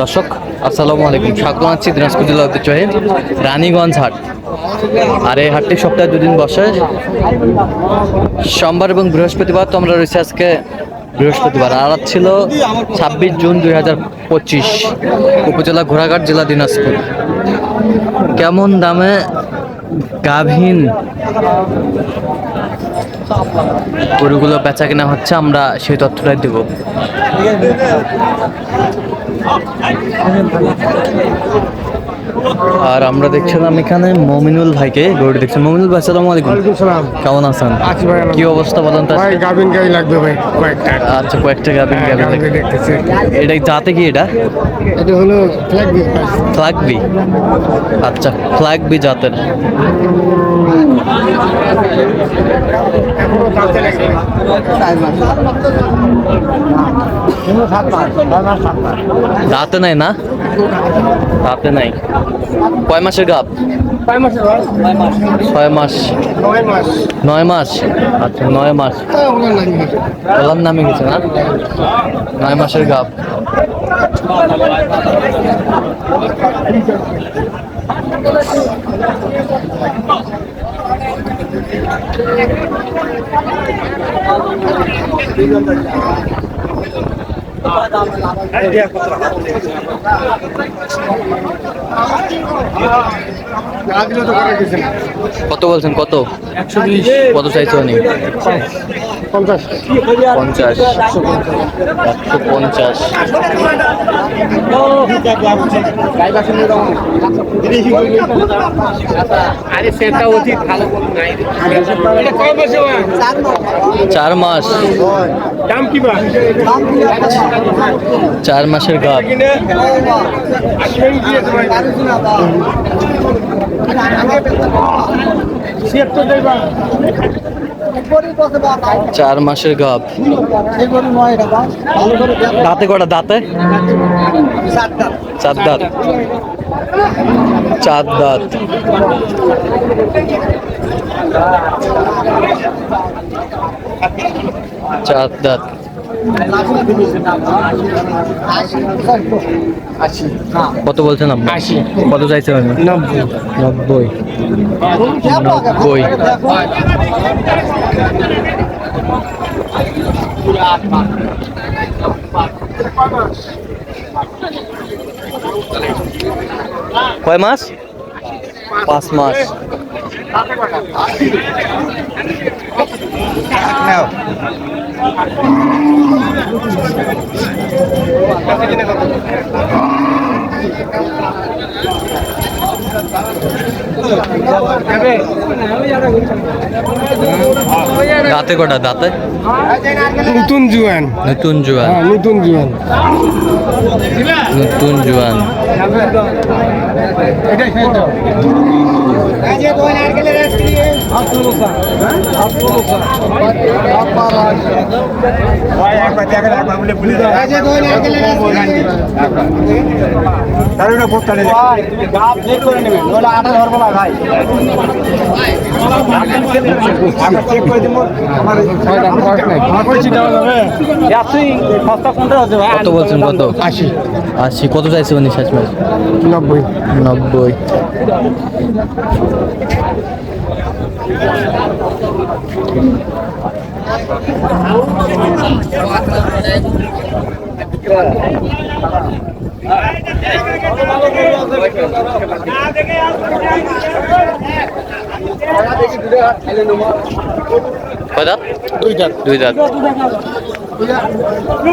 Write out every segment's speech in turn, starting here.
দর্শক, আসসালামু আলাইকুম। স্বাগত আছি দিনাজপুর জেলা ঐতিহ্যবাহী রানীগঞ্জ হাট। আর এই হাটটি সপ্তাহে দুদিন বসে। সোমবার এবং বৃহস্পতিবার তো আমরা রয়েছে আজকে বৃহস্পতিবার। আর ছিল ছাব্বিশ জুন দুই হাজার পঁচিশ, উপজেলা ঘোড়াঘাট জেলা দিনাজপুর। কেমন দামে গাভীন গরুগুলো বেচা কেনা হচ্ছে আমরা সেই তথ্যটাই দেবো। আর আমরা দেখছিলাম এখানে মমিনুল ভাইকে গরু দেখছি মমিনুল ভাই আসসালামু আলাইকুম। সালাম। কেমন আছেন? আছি কি অবস্থা বলেন ভাই আজকে? গাই লাগবে ভাই কয়েকটা। আচ্ছা কয়েকটা গাবিন হ্যাঁ, গাবিন দেখতেছি। এটা যাতে কি এটা? এটা হলো ফ্ল্যাগ ফ্ল্যাগবি আচ্ছা ফ্ল্যাগবি জাতের। দাঁতে নাই না? দাঁতে নাই। কয় মাসের গাপ ছয় মাসের ভাই ছয় মাস। নয় মাস। নয় মাস? আচ্ছা নয় মাস। ওলার নামে গেছে না? নয় মাসের গাপ গাভিন তো করে গেছেন কত বলছেন কত? কত চাইছে উনি? পঞ্চাশ। পঞ্চাশ। একশো পঞ্চাশ চার মাস। চার মাসের গাপ। চার মাসের গাপ। দাঁতে কটা দাঁতে? চার দাঁত। চার দাঁত। চার দাঁত। কত বলছেন আপনি? আশি। কত চাইছেন আপনি? নব্বই। নব্বই। নব্বই। কয় মাস? পাঁচ মাস। দাঁতে কটা? দাঁতে? নতুন জুয়ান। নতুন জোয়ান। হ্যাঁ নতুন জুয়ান। নতুন জোয়ান। কত বলছেন কত? আশি। আশি। কত চাইছে উনি শেষ মাস নব্বই। নব্বই। কয় দাঁত? দুই দাঁত। দাম কি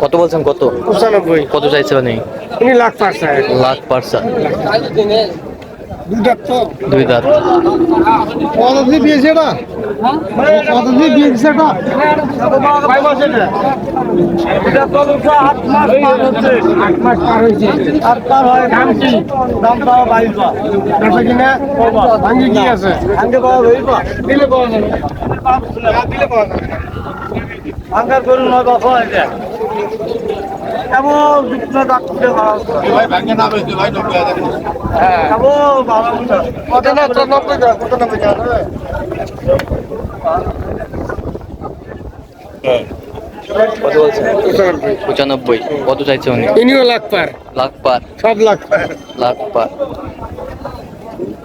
কত বলছেন কত? পঁচানব্বই। কত চাইছে মানে উনি লাখ পাঁচ লাখ পার্সা দুই দাঁত কত দিয়ে দিয়েছে এটা? কত দিয়ে দিয়েছে এটা? ভাঙ্গি কি? আছে ভাঙ্গে পাওয়া বাইশ বা দিলে পাওয়া যাবে। দিলে পাওয়া যাবে। ভাঙ্গার করুন নয় এটা এমন হাজার হ্যাঁ। কত না তো নব্বই কত নব্বই কত বলছেন পঁচানব্বই। কত চাইছে উনি? ইনিও লাখ পার। লাখ পার। সব লাখ পার। লাখ পার।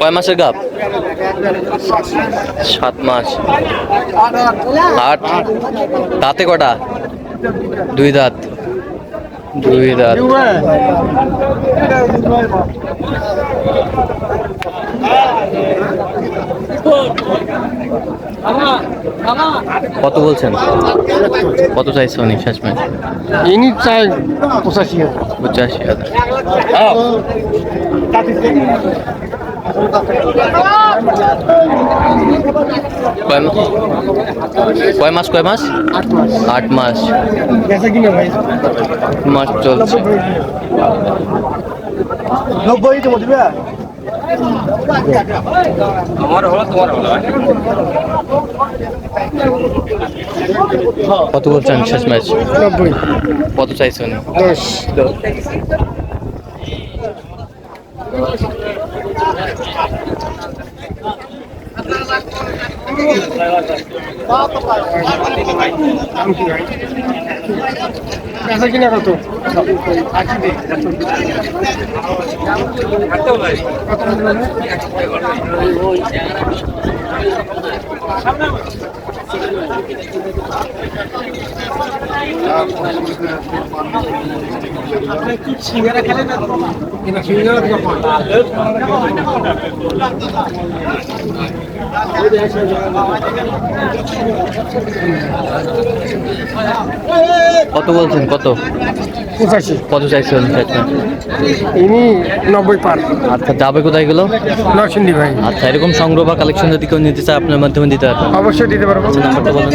কয় মাসের গাপ? সাত মাস। আট। দাঁতে কটা? দুই দাঁত। দুই দাঁত। কত বলছেন? কত চাইছে উনি শেষ ম্যাচ ইনি চাই পঁচাশি হাজার। পঁচাশি হাজার। কয় মাস কয় মাস? আট মাস। মাস চলছে। নব্বই তো দিবে কত বলছেন শেষ ম্যাচ? নব্বই। কত চাইছে উনি দশ বেচা কিনা কত? কত বলছেন? কত? পঁচাশি। কত চাইছে উনি শেষ ম্যাচ ইনি নব্বই পার। আচ্ছা যাবে কোথায় গেলো নরসিংদী ভাই। আচ্ছা এরকম সংগ্রহ বা কালেকশন যদি কেউ নিতে চায় আপনার মাধ্যমে দিতে পারবেন। অবশ্যই দিতে পারব। আচ্ছা নাম্বারটা বলুন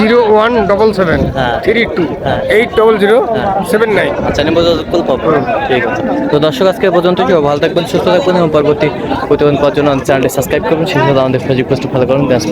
জিরো ওয়ান ডবল সেভেন হ্যাঁ। থ্রি টু হ্যাঁ। এইট ডবল জিরো হ্যাঁ। Seven nine. আচ্ছা পাবো। ঠিক আছে। তো দর্শক আজকে পর্যন্ত কেউ ভালো থাকবেন সুস্থ থাকবেন এবং পরবর্তী প্রতিবেদন পাওয়ার জন্য চ্যানেলটি সাবস্ক্রাইব করবেন। সেই সাথে আমাদের ফেসবুক পোস্ট ফলো করুন। ব্যাস